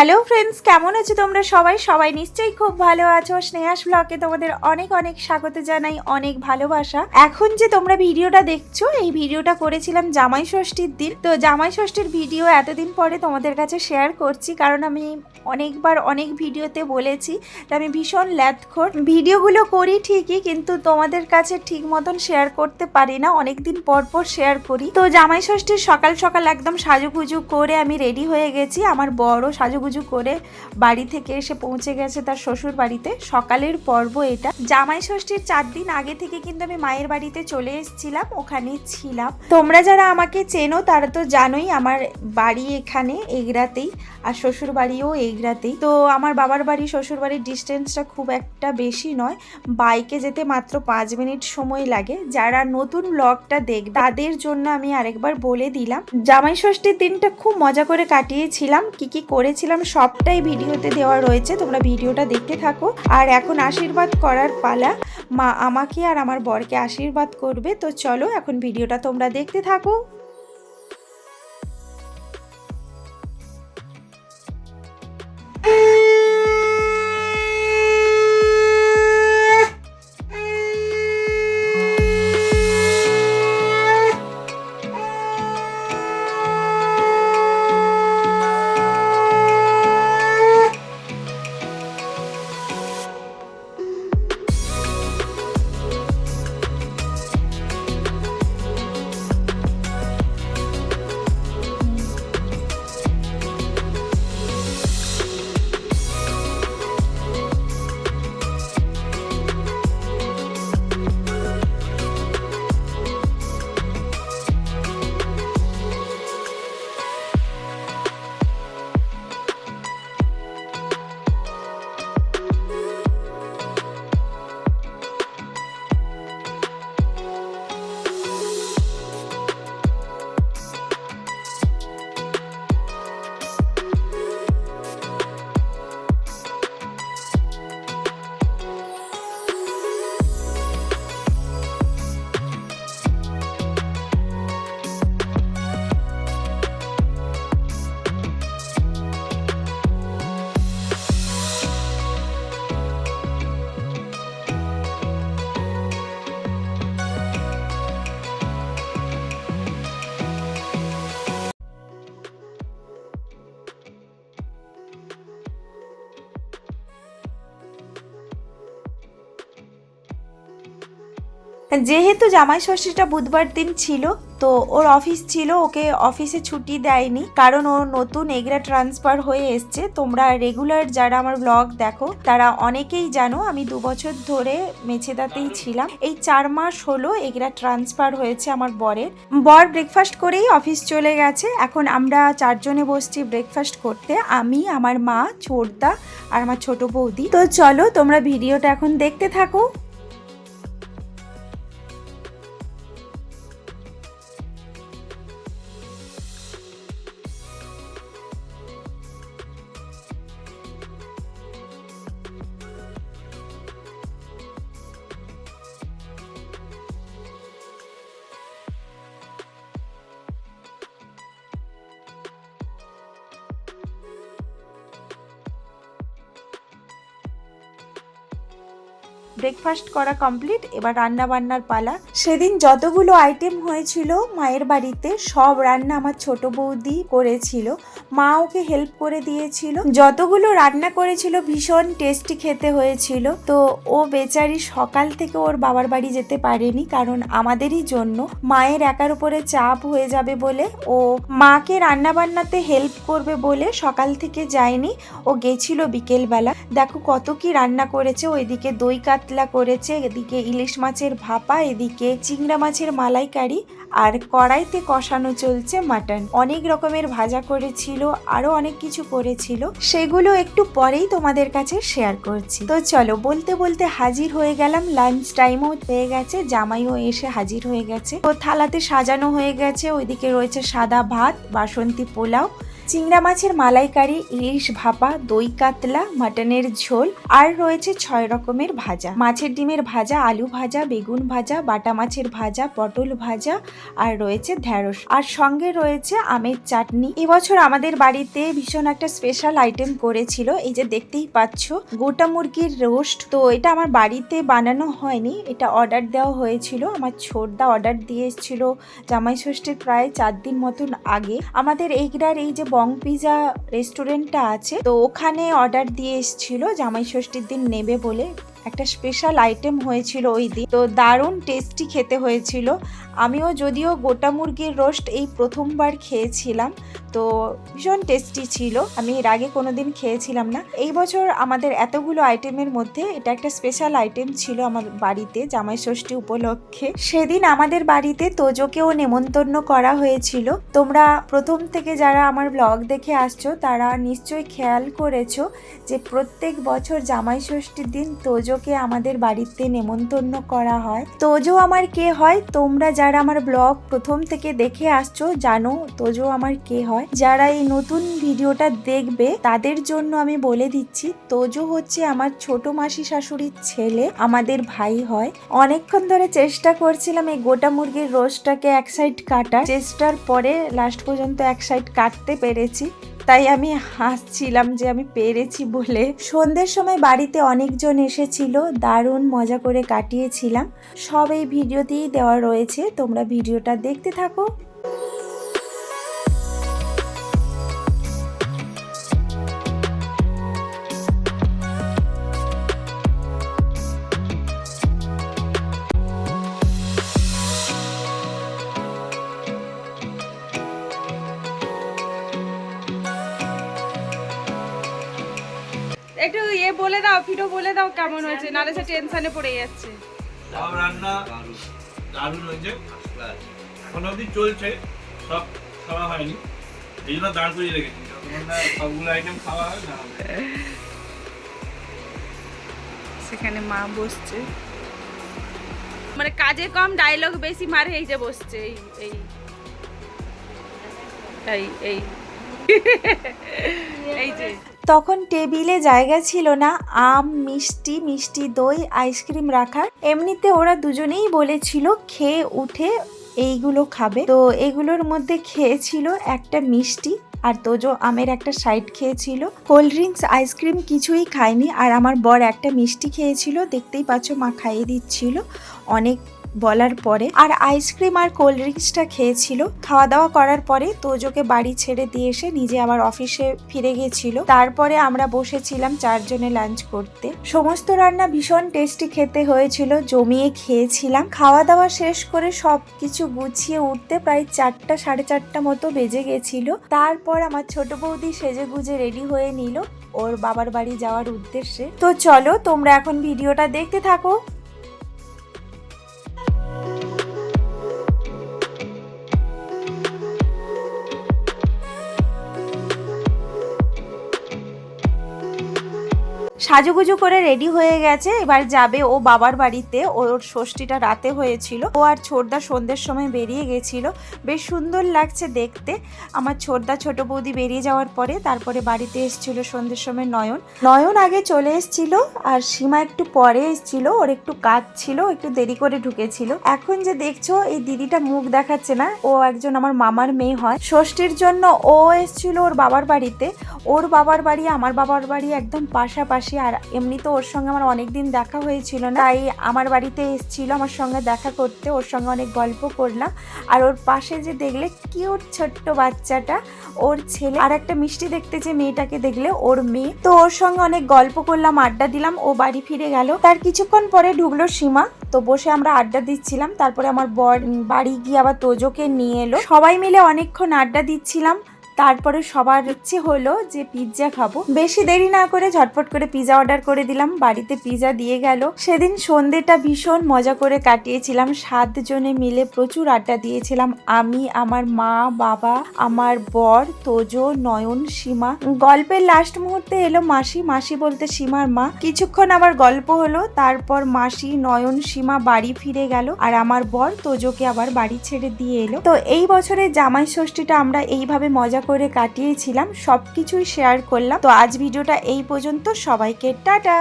Hello friends কেমন আছো তোমরা সবাই? সবাই নিশ্চয়ই খুব ভালো আছো। স্নেহাস ব্লগে তোমাদের অনেক অনেক স্বাগত জানাই, অনেক ভালোবাসা। এখন যে তোমরা ভিডিওটা দেখছ, এই ভিডিওটা করেছিলাম জামাই ষষ্ঠীর দিন। তো জামাই ষষ্ঠীর ভিডিও এতদিন পরে তোমাদের কাছে শেয়ার করছি, কারণ আমি অনেকবার অনেক ভিডিওতে বলেছি আমি ভীষণ ল্যাথখোর ভিডিওগুলো করি ঠিকই, কিন্তু তোমাদের কাছে ঠিক মতন শেয়ার করতে পারি না। অনেক দিন পর পর শেয়ার করি। তো জামাই ষষ্ঠীর সকাল সকাল একদম সাজুগুজু করে আমি রেডি হয়ে গেছি। আমার বড় সাজুগুজু করে বাড়ি থেকে এসে পৌঁছে গেছে তার শ্বশুর বাড়িতে। সকালের পর্ব এটা। জামাই ষষ্ঠীর চার দিন আগে থেকে কিন্তু আমি মায়ের বাড়িতে চলে এসেছিলাম, ওখানে ছিলাম। তোমরা যারা আমাকে চেনো তারা তো জানোই আমার বাড়ি এখানে এগরাতেই। আর শ্বশুর বাড়িও এগরাতেই তো আমার বাবার বাড়ি শ্বশুর বাড়ির ডিস্টেন্সটা খুব একটা বেশি নয়। বাইকে যেতে মাত্র পাঁচ মিনিট সময় লাগে। যারা নতুন ব্লগটা দেখ তাদের জন্য আমি আরেকবার বলে দিলাম। জামাই ষষ্ঠীর দিনটা খুব মজা করে কাটিয়েছিলাম। কি কি করেছিলাম সবটাই ভিডিওতে দেওয়া রয়েছে। তোমরা ভিডিওটা দেখতে থাকো। আর এখন আশীর্বাদ করার পালা। মা আমাকে আর আমার বরকে আশীর্বাদ করবে। তো চলো এখন ভিডিওটা তোমরা দেখতে থাকো। যেহেতু জামাই ষষ্ঠীটা বুধবার দিন ছিল, তো ওর অফিস ছিল, ওকে অফিসে ছুটি দেয়নি। কারণ ও নতুন এগরা ট্রান্সফার হয়ে এসছে। তোমরা রেগুলার যারা আমার ব্লগ দেখো, তারা অনেকেই জানো, আমি দু বছর ধরে মেছেদাতেই ছিলাম। এই চার মাস হলো এগরা ট্রান্সফার হয়েছে আমার বরের। বর ব্রেকফাস্ট করেই অফিস চলে গেছে। এখন আমরা চারজনে বসছি ব্রেকফাস্ট করতে। আমি, আমার মা ছোটদা আর আমার ছোট বৌদি। তো চলো, তোমরা ভিডিওটা এখন দেখতে থাকো। ব্রেকফাস্ট করা কমপ্লিট এবার রান্না বান্নার পালা। সেদিন যতগুলো আইটেম হয়েছিল মায়ের বাড়িতে, সব রান্না আমার ছোট বৌদি করেছিল। মা ওকে হেল্প করে দিয়েছিল। যতগুলো রান্না করেছিল, ভীষণ টেস্টি খেতে হয়েছিল। তো ও বেচারি সকাল থেকে ওর বাবার বাড়ি যেতে পারেনি, কারণ আমাদেরই জন্য মায়ের একার উপরে চাপ হয়ে যাবে বলে, ও মাকে রান্না বান্নাতে হেল্প করবে বলে সকাল থেকে যায়নি। ও গেছিল বিকেলবেলা। দেখো কত কি রান্না করেছে, ওইদিকে দই কাতলা করেছে, এদিকে ইলিশ মাছের ভাপা, এদিকে চিংড়া মাছের মালাইকারি আর কড়াইতে কষানো চলছে মাটন। অনেক রকমের ভাজা করেছিল, আরও অনেক কিছু করেছিল। সেগুলো একটু পরেই তোমাদের কাছে শেয়ার করছি। তো চলো, বলতে বলতে হাজির হয়ে গেলাম। লাঞ্চ টাইমও হয়ে গেছে, জামাইও এসে হাজির হয়ে গেছে। তো থালাতে সাজানো হয়ে গেছে, ওইদিকে রয়েছে সাদা ভাত, বাসন্তী পোলাও চিংড়া মাছের মালাইকারি, ইলিশ ভাপা, দই কাতলা, মাটনের ঝোল, আর রয়েছে ছয় রকমের ভাজা। মাছের ডিমের ভাজা, আলু ভাজা, বেগুন ভাজা, বাটা মাছের ভাজা, পটল ভাজা, আর রয়েছে ঢ্যাঁড়স। আর সঙ্গে রয়েছে আমের চাটনি। এবছর আমাদের বাড়িতে ভীষণ একটা স্পেশাল আইটেম করেছিল, এই যে দেখতেই পাচ্ছ, গোটা মুরগির রোস্ট। তো এটা আমার বাড়িতে বানানো হয়নি, এটা অর্ডার দেওয়া হয়েছিল। আমার ছোটদা অর্ডার দিয়ে এসেছিল জামাই ষষ্ঠীর প্রায় চার দিন মতন আগে। আমাদের এইগড়ার এই যে বং পিজা রেস্টুরেন্টটা আছে। তো ওখানে অর্ডার দিয়ে এসেছিল, জামাই ষষ্ঠীর দিন নেবে বলে একটা স্পেশাল আইটেম হয়েছিল ওই দিন। তো দারুণ টেস্টি খেতে হয়েছিল। আমিও যদিও গোটা মুরগির রোস্ট এই প্রথমবার খেয়েছিলাম, তো ভীষণ টেস্টি ছিল। আমি এর আগে কোনোদিন খেয়েছিলাম না। এই বছর আমাদের এতগুলো আইটেমের মধ্যে এটা একটা স্পেশাল আইটেম ছিল আমার বাড়িতে, জামাই ষষ্ঠী উপলক্ষে। সেদিন আমাদের বাড়িতে তোজোকেও নেমন্তন্ন করা হয়েছিল। তোমরা প্রথম থেকে যারা আমার ব্লগ দেখে আসছো, তারা নিশ্চয়ই খেয়াল করেছ যে প্রত্যেক বছর জামাই ষষ্ঠীর দিন তোজোকে আমাদের বাড়িতে নেমন্তন্ন করা হয়। তোজো আমার কে হয়? তোমরা যারা আমার ব্লগ প্রথম থেকে দেখে আসছো, জানো তোজো আমার কে হয়। যারা এই নতুন ভিডিওটা দেখবে, তাদের জন্য আমি বলে দিচ্ছি, তোজো হচ্ছে আমার ছোট মাসি শাশুড়ির ছেলে, আমাদের ভাই হয়। অনেকক্ষণ ধরে চেষ্টা করছিলাম এই গোটা মুরগির রোস্টটাকে এক সাইড কাটার। চেষ্টার পরে লাস্ট পর্যন্ত এক সাইড কাটতে পেরেছি। তাই আমি হাসছিলাম যে আমি পেরেছি বলে। সন্ধ্যের সময় বাড়িতে অনেকজন এসেছিল, দারুণ মজা করে কাটিয়েছিলাম। সব এই ভিডিওতেই দেওয়া রয়েছে, তোমরা ভিডিওটা দেখতে থাকো। একটু ইয়ে বলে দাও ফিটো বলে দাও কেমন হয়েছে নাহলে সে টেনশনে পড়ে যাচ্ছে। সব রান্না দারুণ হয়েছে এখন অবধি চলছে সব খাওয়া হয়নি এই জন্য দাঁড় করিয়ে রেখেছি। সবগুলো আইটেম খাওয়া হয় না সেখানে মা বসছে। মানে কাজে কম ডায়লগ বেশি মারে এই যে বসছে এই এই। এই এই। এই যে। তখন টেবিলে জায়গা ছিল না, আম, মিষ্টি মিষ্টি দই, আইসক্রিম রাখার। এমনিতে ওরা দুজনেই বলেছিল, খেয়ে উঠে এইগুলো খাবে। তো এগুলোর মধ্যে খেয়েছিল একটা মিষ্টি আর তোজো আমের একটা সাইড খেয়েছিল। কোল্ড ড্রিঙ্কস, আইসক্রিম কিছুই খায়নি আর আমার বর একটা মিষ্টি খেয়েছিল, দেখতেই পাচ্ছ মা খাইয়ে দিচ্ছিল। অনেক বলার পরে আর আইসক্রিম আর কোল্ড ড্রিঙ্কসটা খেয়েছিল। খাওয়া দাওয়া করার পরে তোজোকে বাড়ি ছেড়ে দিয়ে এসে নিজে আবার অফিসে ফিরে গেছিল। তারপরে আমরা বসেছিলাম চারজনে লাঞ্চ করতে। সমস্ত রান্না ভীষণ টেস্টি খেতে হয়েছিল, জমিয়ে খেয়েছিলাম। খাওয়া দাওয়া শেষ করে সব কিছু গুছিয়ে উঠতে প্রায় চারটা, সাড়ে চারটা মতো বেজে গেছিল। তারপর আমার ছোট বৌদি সেজে গুজে রেডি হয়ে নিল ওর বাবার বাড়ি যাওয়ার উদ্দেশ্যে। তো চলো তোমরা এখন ভিডিওটা দেখতে থাকো। সাজুগুজু করে রেডি হয়ে গেছে। এবার যাবে ও বাবার বাড়িতে। ওর ষষ্ঠীটা রাতে হয়েছিল। ও আর ছোটদা সন্ধ্যের সময় বেরিয়ে গেছিল। বেশ সুন্দর লাগছে দেখতে। আমার ছোটদা ছোট বৌদি বেরিয়ে যাওয়ার পরে তারপরে বাড়িতে এসেছিল সন্ধ্যের সময় নয়ন। নয়ন আগে চলে এসেছিল আর সীমা একটু পরে এসেছিল। ওর একটু কাজ ছিল, একটু দেরি করে ঢুকেছিল। এখন যে দেখছ, এই দিদিটা মুখ দেখাচ্ছে না। ও একজন আমার মামার মেয়ে হয়। ষষ্ঠীর জন্য ও এসেছিল ওর বাবার বাড়িতে। ওর বাবার বাড়ি আমার বাবার বাড়ি একদম পাশাপাশি। আর এমনি তো ওর সঙ্গে আমার অনেক দিন দেখা হয়েছিল না। তাই আমার বাড়িতে এসেছিল আমার সঙ্গে দেখা করতে, ওর সঙ্গে অনেক গল্প করলাম। আর ওর পাশে যে দেখলে কিউট ছোট্ট বাচ্চাটা, ওর ছেলে, আর একটা মিষ্টি দেখতে যে মেয়েটাকে দেখলে ওর মেয়ে। তো ওর সঙ্গে অনেক গল্প করলাম, আড্ডা দিলাম, ও বাড়ি ফিরে গেল। তার কিছুক্ষণ পরে ঢুকলো সীমা। তো বসে আমরা আড্ডা দিচ্ছিলাম, তারপরে আমার বর বাড়ি গিয়ে আবার তোজোকে নিয়ে এলো। সবাই মিলে অনেকক্ষণ আড্ডা দিচ্ছিলাম। তারপরে সবার ইচ্ছে হলো যে পিৎজা খাব। বেশি দেরি না করে ঝটপট করে পিৎজা অর্ডার করে দিলাম। বাড়িতে পিৎজা দিয়ে গেল। সেদিন সন্ধেটা ভীষণ মজা করে কাটিয়েছিলাম। সাত জনে মিলে প্রচুর আড্ডা দিয়েছিলাম। আমি, আমার মা, বাবা, আমার বর, তোজো, নয়ন, সীমা। গল্পের লাস্ট মুহূর্তে এলো মাসি। মাসি বলতে সীমার মা। কিছুক্ষণ আবার গল্প হলো। তারপর মাসি, নয়ন, সীমা বাড়ি ফিরে গেল। আর আমার বর, তোজোকে আবার বাড়ি ছেড়ে দিয়ে এলো। তো এই বছরের জামাই ষষ্ঠীটা আমরা এইভাবে মজা করে কাটিয়েছিলাম সব কিছুই শেয়ার করলাম। তো আজ ভিডিওটা এই পর্যন্ত। সবাইকে টাটা!